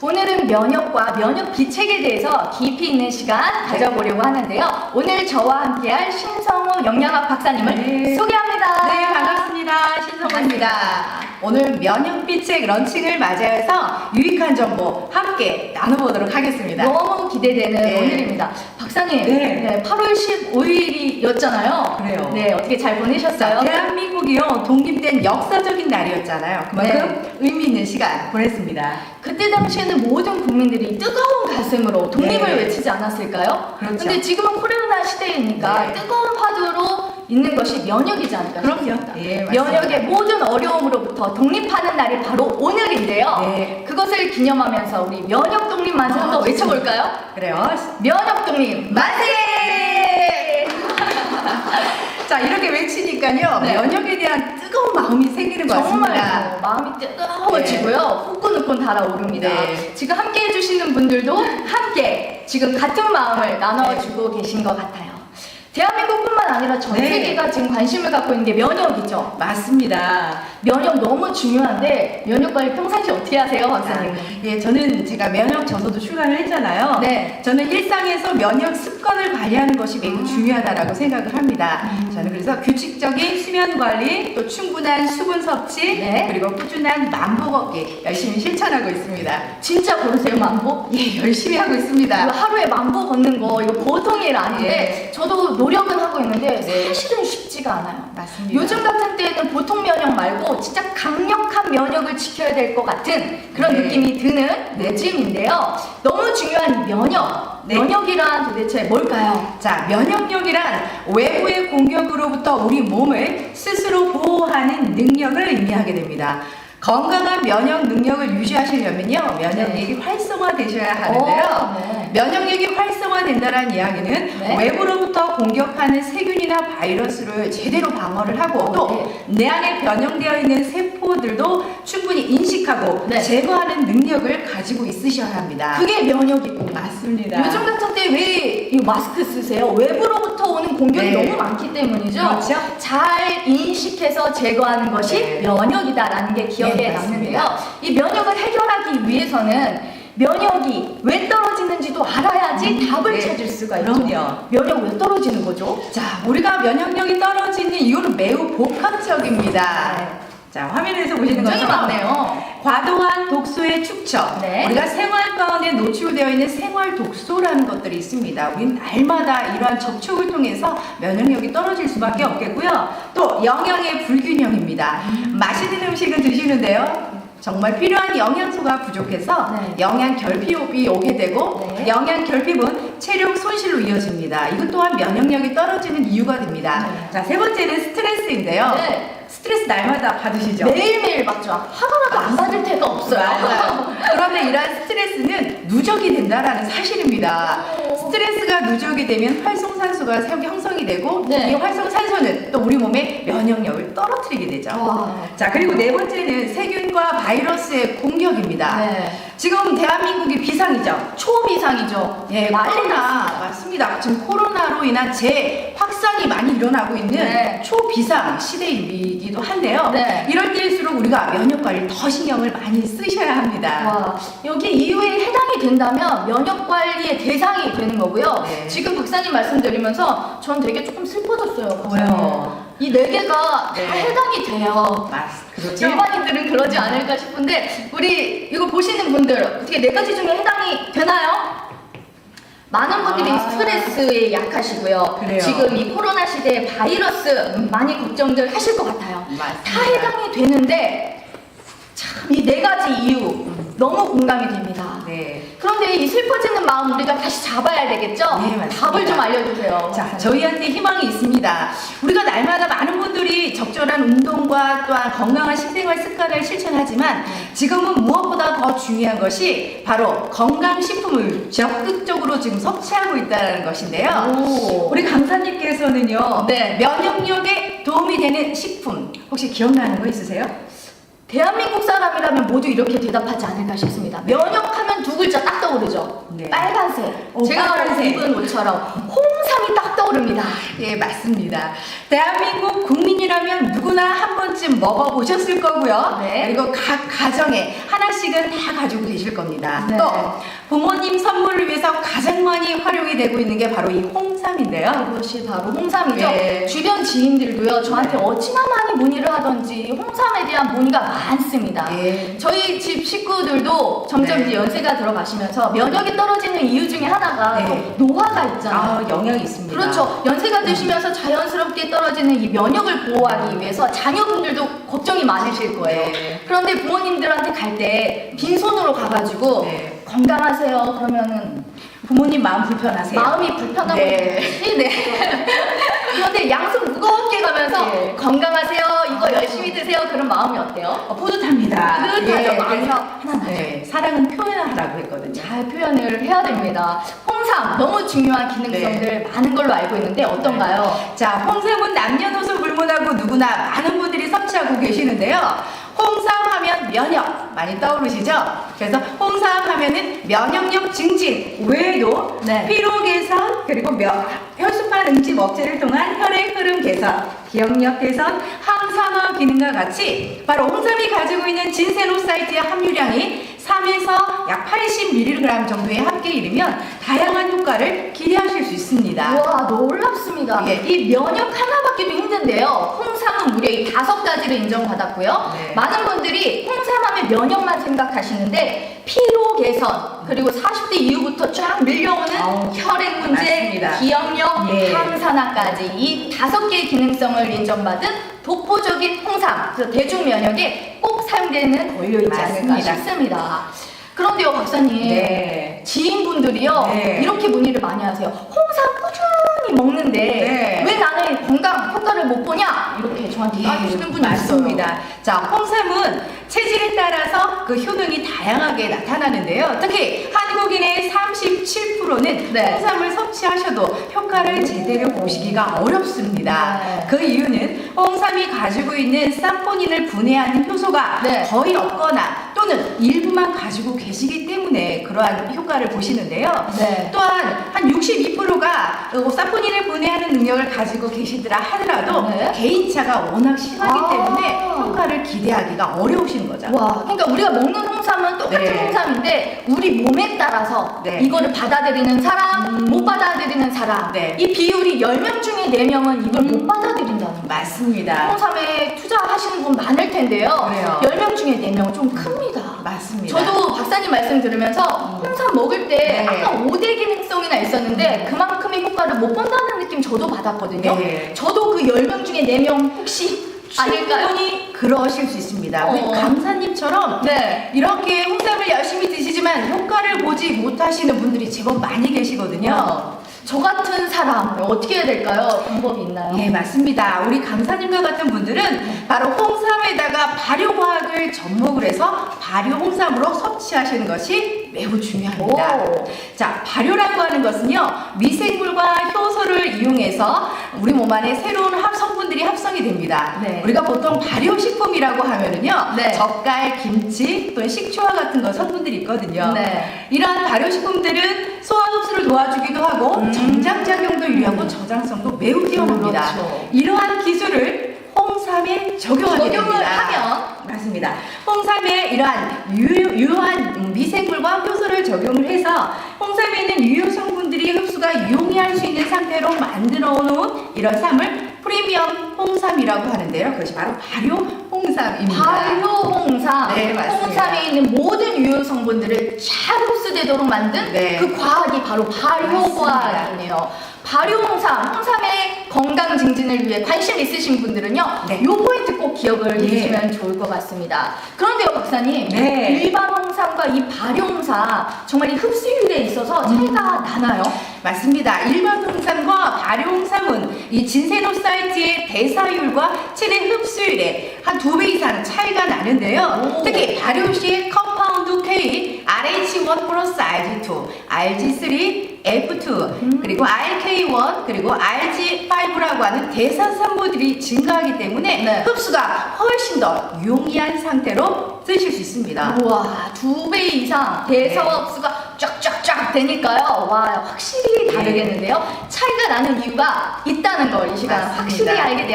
오늘은 면역과 면역 비책에 대해서 깊이 있는 시간 가져보려고 하는데요. 오늘 저와 함께할 신성우 영양학 박사님을 네. 소개합니다. 네, 반갑습니다. 신성원입니다. 오늘 면역비책 런칭을 맞이해서 유익한 정보 함께 나눠보도록 하겠습니다. 너무 기대되는 네. 오늘입니다. 박사님, 네. 네, 8월 15일이었잖아요. 그래요. 네, 어떻게 잘 보내셨어요? 대한민국이요 독립된 역사적인 날이었잖아요. 그만큼 네. 의미 있는 시간 보냈습니다. 그때 당시에는 모든 국민들이 뜨거운 가슴으로 독립을 네. 외치지 않았을까요? 그렇죠. 근데 지금은 코로나 시대이니까 네. 뜨거운 화두로 있는 것이 면역이지 않을까 그럼요. 싶습니다. 예, 맞습니다. 면역의 모든 어려움으로부터 독립하는 날이 바로 오늘인데요. 네. 그것을 기념하면서 우리 면역 독립 만세 아, 한번 외쳐볼까요? 그래요. 면역 독립 만세! 자 이렇게 외치니까요 네. 면역에 대한 뜨거운 마음이 생기는 것 정말 같습니다. 마음이 뜨거워지고요. 후끈후끈 달아오릅니다. 네. 지금 함께 해주시는 분들도 함께 지금 같은 마음을 나눠주고 계신 것 같아요. 대한민국뿐만 아니라 전 네. 세계가 지금 관심을 갖고 있는 게 면역이죠. 맞습니다. 면역 너무 중요한데 면역 관리 평상시 어떻게 하세요, 박사님? 자, 예, 저는 제가 면역 저서도 출간을 했잖아요. 네. 저는 일상에서 면역 습관을 관리하는 것이 매우 중요하다라고 생각을 합니다. 음. 저는 그래서 규칙적인 수면 관리, 또 충분한 수분 섭취, 네. 그리고 꾸준한 만보 걷기 열심히 실천하고 있습니다. 진짜 걸으세요, 만보? 예, 열심히 하고 있습니다. 하루에 만보 걷는 거 이거 보통 일 아닌데 네. 저도 노력은 하고 있는데 네. 사실은 쉽지가 않아요. 맞습니다. 요즘 같은 때에는 보통 면역 말고 진짜 강력한 면역을 지켜야 될 것 같은 그런 네. 느낌이 드는 네. 요즘인데요. 너무 중요한 면역. 네. 면역이란 도대체 뭘까요? 자, 면역력이란 외부의 공격으로부터 우리 몸을 스스로 보호하는 능력을 의미하게 됩니다. 건강한 면역 능력을 유지하시려면요, 면역력이 활성화되셔야 하는데요. 오, 네. 면역력이 활성화된다는 이야기는 네. 외부로부터 공격하는 세균이나 바이러스를 제대로 방어를 하고 어, 또내 안에 변형되어 있는 세 포들도 충분히 인식하고 네. 제거하는 능력을 가지고 있으셔야 합니다. 그게 면역이고. 맞습니다. 요즘 같은 때 왜 이 마스크 쓰세요? 외부로부터 오는 공격이 네. 너무 많기 때문이죠. 그렇죠. 잘 인식해서 제거하는 것이 네. 면역이다라는 게 기억에 네, 남는데요. 이 면역을 해결하기 위해서는 면역이 왜 떨어지는지도 알아야지 음, 답을 네. 찾을 수가 있죠. 그럼요. 면역 왜 떨어지는 거죠? 자, 우리가 면역력이 떨어지는 이유는 매우 복합적입니다. 자, 화면에서 보시는 굉장히 것처럼 많네요. 과도한 독소의 축적, 네. 우리가 생활 가운데 노출되어 있는 생활 독소라는 것들이 있습니다. 우리는 날마다 이러한 접촉을 통해서 면역력이 떨어질 수밖에 없겠고요. 또 영양의 불균형입니다. 맛있는 음식을 드시는데요. 정말 필요한 영양소가 부족해서 네. 영양 결핍이 오게 되고 네. 영양 결핍은 체력 손실로 이어집니다. 이것 또한 면역력이 떨어지는 이유가 됩니다. 네. 자, 세 번째는 스트레스인데요. 네. 스트레스 날마다 받으시죠? 매일매일 받죠. 하더라도 안 받을 때가 없어요. 맞아요. 그러면 이러한 스트레스는 누적이 된다라는 사실입니다. 스트레스가 누적이 되면 활성산소가 생- 형성이 되고 네. 이 활성산소는 또 우리 몸의 면역력을 떨어뜨리게 되죠. 와. 자 그리고 네 번째는 세균과 바이러스의 공격입니다. 네. 지금 대한민국이 비상이죠. 초비상이죠. 예, 난리 코로나 맞습니다. 지금 코로나로 인한 재확 산이 많이 일어나고 있는 네. 초비상 시대이기도 한데요. 네. 이럴 때일수록 우리가 면역 관리 더 신경을 많이 쓰셔야 합니다. 와, 여기 이유에 해당이 된다면 면역 관리의 대상이 되는 거고요. 네. 지금 박사님 말씀드리면서 전 되게 조금 슬퍼졌어요. 왜요? 이네 개가 네. 다 해당이 돼요. 맞, 그렇죠. 일반인들은 그러지 않을까 싶은데 우리 이거 보시는 분들 어떻게 네 가지 중에 해당이 되나요? 많은 분들이 아. 스트레스에 약하시고요. 그래요. 지금 이 코로나 시대에 바이러스 많이 걱정들 하실 것 같아요. 맞습니다. 다 해당이 되는데 참 이 네 가지 이유 너무 공감이 됩니다. 네. 그런데 이 슬퍼지는 마음 우리가 다시 잡아야 되겠죠? 네, 맞습니다. 답을 좀 알려주세요. 자, 저희한테 희망이 있습니다. 우리가 날마다 많은 분들이 적절한 운동과 또한 건강한 식생활 습관을 실천하지만 지금은 무엇보다 더 중요한 것이 바로 건강식품을 적극적으로 지금 섭취하고 있다는 것인데요. 오. 우리 강사님께서는요, 네. 면역력에 도움이 되는 식품 혹시 기억나는 거 있으세요? 대한민국 사람이라면 모두 이렇게 대답하지 않을까 싶습니다. 면역하면 두 글자 딱 떠오르죠. 네. 빨간색. 오, 제가 빨간색. 입은 옷처럼 홍 삼 홍삼이 딱 떠오릅니다. 예, 맞습니다. 대한민국 국민이라면 누구나 한 번쯤 먹어보셨을 거고요. 네. 그리고 각 가정에 하나씩은 다 가지고 계실 겁니다. 네. 또 부모님 선물을 위해서 가장 많이 활용이 되고 있는 게 바로 이 홍삼인데요. 이것이 바로 홍삼이죠. 네. 주변 지인들도요, 저한테 네. 어찌나 많이 문의를 하던지 홍삼에 대한 문의가 많습니다. 예. 저희 집 식구들도 점점 네. 이제 연세가 들어가시면서 면역이 떨어지는 이유 중에 하나가 네. 또 노화가 있잖아요. 아, 영향이 있습니다. 그렇죠. 연세가 드시면서 자연스럽게 떨어지는 이 면역을 보호하기 위해서 자녀분들도 걱정이 많으실 거예요. 네. 그런데 부모님들한테 갈 때 빈손으로 가가지고 네. 건강하세요. 그러면은 부모님 마음 불편하세요? 마음이 불편하고 네. 네. 그런데 양손 무겁게 가면서 네. 건강하세요. 이거 열심히 드세요. 그런 마음이 어때요? 어, 뿌듯합니다. 뿌듯하죠. 예, 마음이 그래서 하나 네, 사랑은 표현하라고 했거든요. 잘 표현을 해야 됩니다. 홍삼 너무 중요한 기능성들 많은 걸로 알고 있는데 어떤가요? 자, 홍삼은 남녀노소 불문하고 누구나 많은 분들이 섭취하고 계시는데요. 홍삼 하면 면역 많이 떠오르시죠? 그래서 홍삼 하면은 면역력 증진 외에도 네. 피로 개선 그리고 면, 혈소판 응집 억제를 통한 혈액 흐름 개선, 기억력 개선, 항산화 기능과 같이 바로 홍삼이 가지고 있는 진세노사이트의 함유량이 3에서 약 80mg 정도에 함께 이르면 다양한 효과를 기대하실 수 있습니다. 와 놀랍습니다. 예. 이 면역 받기도 힘든데요. 홍삼은 무려 이 다섯 가지를 인정받았고요. 네. 많은 분들이 홍삼하면 면역만 생각하시는데 피로 개선 그리고 40대 이후부터 쫙 밀려오는 아우, 혈액 문제, 맞습니다. 기억력, 예. 항산화까지 이 다섯 개의 기능성을 인정받은 독보적인 홍삼. 그래서 대중 면역에 꼭 사용되는 원료이지 않을까 맞습니다. 싶습니다. 그런데요, 박사님. 네. 지인분들이요 네. 이렇게 문의를 많이 하세요. 홍삼 꾸준히 먹는데 네. 왜 나는 건강 효과를 못 보냐 이렇게 저한테 따지시는 분이 있어요. 맞습니다. 자, 홍삼은 체질에 따라서 그 효능이 다양하게 나타나는데요. 특히 한국인의 37%는 네. 홍삼을 섭취하셔도 효과를 제대로 보시기가 어렵습니다. 네. 그 이유는 홍삼이 가지고 있는 사포닌을 분해하는 효소가 네. 거의 없거나 또는 일부만 가지고 계시기 때문에 그러한 효과를 보시는데요. 네. 또한 한 62%가 사포닌을 분해하는 능력을 가지고 계시더라 하더라도 네. 개인차가 워낙 심하기 아. 때문에 효과를 기대하기가 어려우신 거죠. 와, 그러니까 우리가 먹는 홍삼은 똑같은 네. 홍삼인데 우리 몸에 따라서 네. 이거를 받아들이는 사람, 못 받아들이는 사람 네. 이 비율이 10명 중에 4명은 이걸 못 받아들인다는 거예요. 맞습니다. 투자 하시는 분 많을 텐데요. 그래요. 10명 중에 4명은 좀 큽니다. 맞습니다. 저도 박사님 말씀 들으면서 홍삼 먹을 때 네. 아까 5대 기능성이나 있었는데 그만큼의 효과를 못 본다는 느낌 저도 받았거든요. 네. 저도 그 10명 중에 4명 혹시 아닐까요? 충분히 그러실 수 있습니다. 우리 어. 강사님처럼 네. 이렇게 홍삼을 열심히 드시지만 효과를 보지 못하시는 분들이 제법 많이 계시거든요. 저 같은 사람 어떻게 해야 될까요? 방법이 있나요? 예, 맞습니다. 우리 강사님과 같은 분들은 바로 홍삼에다가 발효과학을 접목을 해서 발효 홍삼으로 섭취하시는 것이 매우 중요합니다. 오. 자, 발효라고 하는 것은요, 미생물과 효소를 이용해서 우리 몸 안에 새로운 합 성분들이 합성이 됩니다. 네. 우리가 보통 발효식품이라고 하면은요, 네. 젓갈, 김치, 또는 식초와 같은 거 성분들이 있거든요. 네. 이러한 발효식품들은 소화 흡수를 도와주기도 하고 음. 정장작용도 유리하고 저장성도 매우 뛰어납니다. 그렇죠. 이러한 기술을 홍삼에 적용하게 적용을 됩니다. 하면 맞습니다. 홍삼에 이러한 유, 유효 한 미생물과 효소를 적용을 해서 홍삼에 있는 유효 성분들이 흡수가 용이할 수 있는 상태로 만들어 놓은 이런 삶을 프리미엄 홍삼이라고 하는데요. 그것이 바로 발효 홍삼입니다. 발효 홍삼. 네, 맞습니다. 홍삼에 있는 모든 유효 성분들을 잘 흡수되도록 만든 네. 그 과학이 바로 발효. 과학이네요. 발효 홍삼, 홍삼의 건강 증진을 위해 관심 있으신 분들은요, 네. 요 포인트 꼭 기억을 예. 해주시면 좋을 것 같습니다. 그런데요, 박사님, 네. 일반 홍삼과 이 발효 홍삼 정말 이 흡수율에 있어서 차이가 나나요? 맞습니다. 일반 홍삼과 발효 홍삼은 이 진세노 사이트의 대사율과 체내 흡수율에 한 두 배 이상 차이가 나는데요. 오. 특히 발효 시의 컴파운드 K, RH1 플러스 RG2, RG3, F2, 음. 그리고 RK1, 그리고 RG5라고 하는 대사산부들이 증가하기 때문에 네. 흡수가 훨씬 더 용이한 상태로 쓰실 수 있습니다. 우와, 두 배 이상 대사와 네. 흡수가 쫙쫙쫙 되니까요. 와, 확실히 다르겠는데요. 차이가 나는 이유가 있다는 걸 이 시간 맞습니다. 확실히 알게 되었습니다.